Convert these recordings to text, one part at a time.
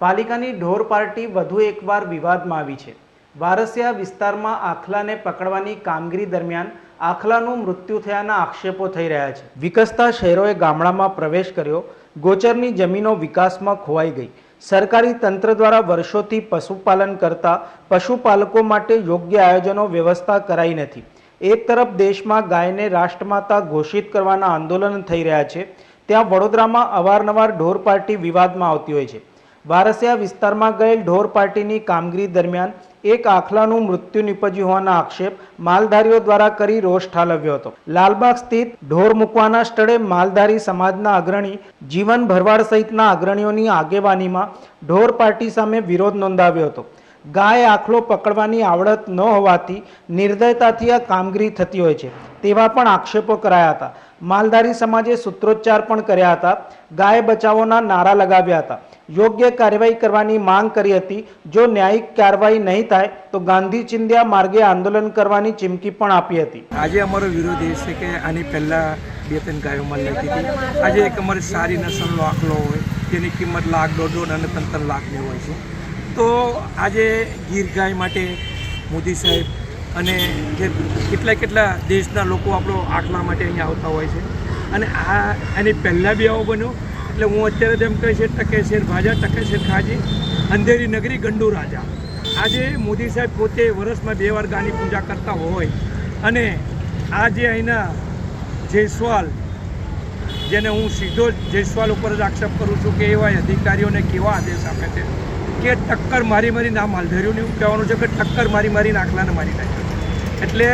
પાલિકાની ઢોર પાર્ટી વધુ એકવાર વિવાદમાં આવી છે. વારસિયા વિસ્તારમાં આખલાને પકડવાની કામગીરી દરમિયાન આખલાનું મૃત્યુ થયાના આક્ષેપો થઈ રહ્યા છે. વિકસતા શહેરોએ ગામડામાં પ્રવેશ કર્યો. ગોચરની જમીનો વિકાસમાં ખોવાઈ ગઈ. સરકારી તંત્ર દ્વારા વર્ષોથી પશુપાલન કરતા પશુપાલકો માટે યોગ્ય આયોજનો વ્યવસ્થા કરાઈ નથી. એક તરફ દેશમાં ગાયને રાષ્ટ્રમાતા ઘોષિત કરવાના આંદોલન થઈ રહ્યા છે. ત્યાં વડોદરામાં અવારનવાર ઢોર પાર્ટી વિવાદમાં આવતી હોય છે. વારસિયા વિસ્તારમાં ગયેલ ઢોર પાર્ટીની કામગીરી દરમિયાન એક આખલાનું મૃત્યુ નિપજ્યું હોવાના આક્ષેપ માલધારીઓ દ્વારા કરી રોષ ઠાલવ્યો હતો. લાલબાગ સ્થિત ઢોર મૂકવાના સ્થળે માલધારી સમાજના અગ્રણી, જીવન ભરવાડ સહિતના અગ્રણીઓની આગેવાનીમાં ઢોર પાર્ટી સામે વિરોધ નોંધાવ્યો હતો. ગાય આખલો પકડવાની આવડત ન હોવાથી નિર્દયતાથી આ કામગીરી થતી હોય છે, તેવા પણ આક્ષેપો કરાયા હતા. માલધારી સમાજે સૂત્રોચ્ચાર પણ કર્યા હતા. ગાય બચાવોના નારા લગાવ્યા હતા. યોગ્ય કાર્યવાહી કરવાની માંગ કરી હતી. જો ન્યાયિક કાર્યવાહી નહીં થાય, તો ગાંધી ચિંધ્યા માર્ગે આંદોલન કરવાની ચીમકી પણ આપી હતી. આજે અમારો વિરોધ એ છે કે આની પહેલાં બે ત્રણ ગાયો મળી લેતી હતી. આજે એક અમારી સારી નસલનો આંકડો હોય, તેની કિંમત લાખ દોઢ દોઢ અને ત્રણ લાખની હોય છે. તો આજે ગીર ગાય માટે મોદી સાહેબ અને જે કેટલા કેટલા દેશના લોકો આપણો આખલા માટે અહીંયા આવતા હોય છે. અને આ એની પહેલાં બી આવો બન્યો. એટલે હું અત્યારે તેમ કહે છે ટકેશેર ભાજા, ટકેશેર ખાજી, અંધેરી નગરી ગંડુ રાજા. આજે મોદી સાહેબ પોતે વર્ષમાં બે વાર ગાની પૂજા કરતા હોય. અને આજે અહીંના જયસ્વાલ, જેને હું સીધો જયસ્વાલ ઉપર જ આક્ષેપ કરું છું કે એવા અધિકારીઓને કેવા આદેશ આપે છે? કે ટક્કર મારી મારીને આ માલધારીઓને એવું કહેવાનું છે કે ટક્કર મારી મારીને આખલાને મારી નાખ્યો એટલે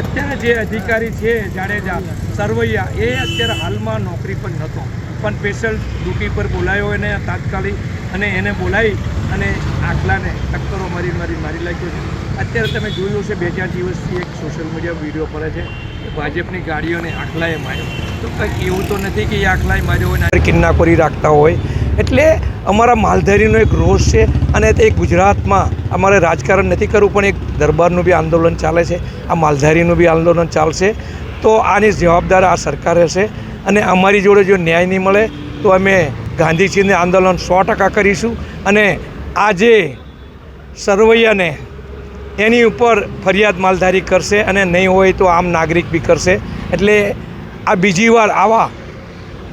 અત્યારે જે અધિકારી છે જાડેજા, સરવૈયા, એ અત્યારે હાલમાં નોકરી પર નહોતો પણ સ્પેશિયલ ડ્યુટી પર બોલાયો એને તાત્કાલિક અને એને બોલાવી અને આખલાને ટક્કરો મારી મારી મારી નાખ્યો છે. અત્યારે તમે જોયું છે બે ચાર દિવસથી એક સોશિયલ મીડિયા વીડિયો પડે છે કે ભાજપની ગાડીઓને આખલાએ માર્યો. તો કંઈક એવું તો નથી કે એ આખલાએ માર્યો હોય કિન્ના કિન્નાખોરી રાખતા હોય. એટલે અમારા માલધારીનો એક રોષ છે અને તે ગુજરાતમાં અમારે રાજકારણ નથી કરવું, પણ એક દરબારનું બી આંદોલન ચાલે છે, આ માલધારીનું બી આંદોલન ચાલશે. તો આની જવાબદાર આ સરકાર હશે અને અમારી જોડે જો ન્યાય નહીં મળે, તો અમે ગાંધીજીને આંદોલન સો ટકા કરીશું અને આ જે સરવૈયાને એની ઉપર ફરિયાદ માલધારી કરશે અને નહીં હોય તો આમ નાગરિક બી કરશે. એટલે આ બીજી વાર આવા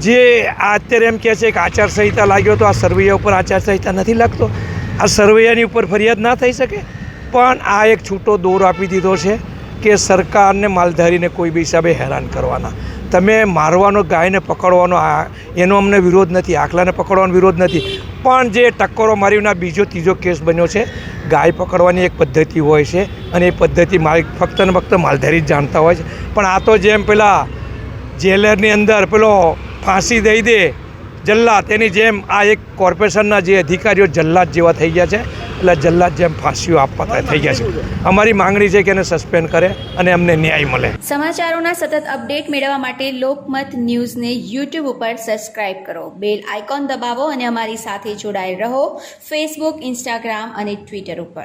જે અત્યારે એમ કહે છે કે આચારસંહિતા લાગ્યો તો આ સરવૈયા ઉપર આચારસંહિતા નથી લાગતો. આ સરવૈયાની ઉપર ફરિયાદ ના થઈ શકે. પણ આ એક છૂટો દોર આપી દીધો છે કે સરકારને માલધારીને કોઈ બી હિસાબે હેરાન કરવાના. તમે મારવાનો, ગાયને પકડવાનો, આ એનો અમને વિરોધ નથી, આખલાને પકડવાનો વિરોધ નથી. પણ જે ટક્કરો મારીના બીજો ત્રીજો કેસ બન્યો છે, ગાય પકડવાની એક પદ્ધતિ હોય છે અને એ પદ્ધતિ મારી ફક્ત ને ફક્ત માલધારી જ જાણતા હોય છે. પણ આ તો જેમ પેલા જેલરની અંદર પેલો ફાંસી દઈ દે જલ્લાદ. તેની જેમ આ એક કોર્પોરેશનના જે અધિકારીઓ જલ્લાદ જેવા થઈ ગયા છે. એટલે જલ્લાદ જેમ ફાંસીઓ આપવા થઈ ગયા છે. અમારી માંગણી છે કે એને સસ્પેન્ડ કરે અને અમને ન્યાય મળે. સમાચારોના સતત અપડેટ મેળવવા માટે લોકમત ન્યૂઝને યુટ્યુબ ઉપર સબસ્ક્રાઇબ કરો. બેલ આઇકોન દબાવો અને અમારી સાથે જોડાયેલ રહો. ફેસબુક, ઇન્સ્ટાગ્રામ અને ટ્વિટર ઉપર.